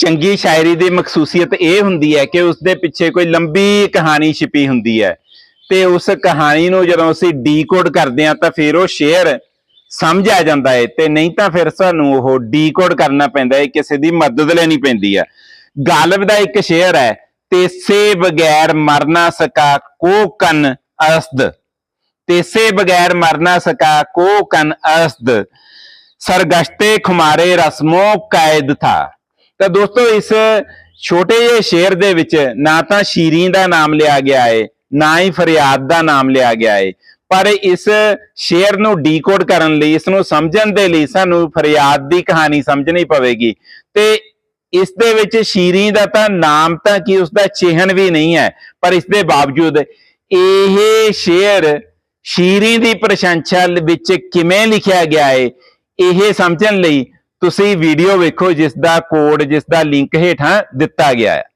ਚੰਗੀ ਸ਼ਾਇਰੀ ਦੀ ਮਖਸੂਸੀਅਤ ਇਹ ਹੁੰਦੀ ਹੈ ਕਿ ਉਸ ਦੇ ਪਿੱਛੇ ਕੋਈ ਲੰਬੀ ਕਹਾਣੀ ਛਿਪੀ ਹੁੰਦੀ ਹੈ। ਤੇ ਉਸ ਕਹਾਣੀ ਨੂੰ ਜਦੋਂ ਅਸੀਂ ਡੀਕੋਡ ਕਰਦੇ ਹਾਂ ਤਾਂ ਫਿਰ ਉਹ ਸ਼ੇਅਰ ਸਮਝ ਆ ਜਾਂਦਾ ਹੈ ਤੇ ਨਹੀਂ ਤਾਂ ਫਿਰ ਸਾਨੂੰ ਉਹ ਡੀਕੋਡ ਕਰਨਾ ਪੈਂਦਾ ਹੈ, ਕਿਸੇ ਦੀ ਮਦਦ ਲੈਣੀ ਪੈਂਦੀ ਹੈ। ਗਾਲਬ ਦਾ ਇੱਕ ਸ਼ੇਅਰ ਹੈ, ਤੇਸੇ ਬਗੈਰ ਮਰਨਾ ਸਕਾ ਕੋ ਕਨ ਅਸਦ। ਤੇਸੇ ਬਗੈਰ ਮਰਨਾ ਸਕਾ ਕੋ ਕਨ ਅਸਦ। ਸਰਗਸ਼ਤੇ ਖੁਮਾਰੇ ਰਸਮੋ ਕਾਇਦ ਥਾ। ਤਾਂ ਦੋਸਤੋ, ਇਸ ਛੋਟੇ ਜਿਹੇ ਸ਼ੇਰ ਦੇ ਵਿੱਚ ਨਾ ਤਾਂ ਸ਼ੀਰੀਨ ਦਾ ਨਾਮ ਲਿਆ ਗਿਆ ਹੈ ਨਾ ਹੀ ਫਰਿਆਦ ਦਾ ਨਾਮ ਲਿਆ ਗਿਆ ਏ। ਪਰ ਇਸ ਸ਼ੇਰ ਨੂੰ ਡੀਕੋਡ ਕਰਨ ਲਈ, ਇਸ ਨੂੰ ਸਮਝਣ ਦੇ ਲਈ ਸਾਨੂੰ ਫਰਿਆਦ ਦੀ ਕਹਾਣੀ ਸਮਝਣੀ ਪਵੇਗੀ। ਤੇ ਇਸ ਦੇ ਵਿੱਚ ਸ਼ੀਰੀਨ ਦਾ ਤਾਂ ਨਾਮ ਤਾਂ ਕੀ, ਉਸ ਦਾ ਚਿਹਨ ਵੀ ਨਹੀਂ ਹੈ, ਪਰ ਇਸ ਦੇ ਬਾਵਜੂਦ ਇਹ ਸ਼ੇਰ ਸ਼ੀਰੀਨ ਦੀ ਪ੍ਰਸ਼ੰਸਾ ਵਿੱਚ ਕਿਵੇਂ ਲਿਖਿਆ ਗਿਆ ਹੈ ਇਹ ਸਮਝਣ ਲਈ ਤੁਸੀਂ ਵੀਡੀਓ ਵੇਖੋ ਜਿਸ ਦਾ ਕੋਡ ਜਿਸ ਦਾ ਲਿੰਕ ਹੇਠਾਂ ਦਿੱਤਾ ਗਿਆ ਹੈ।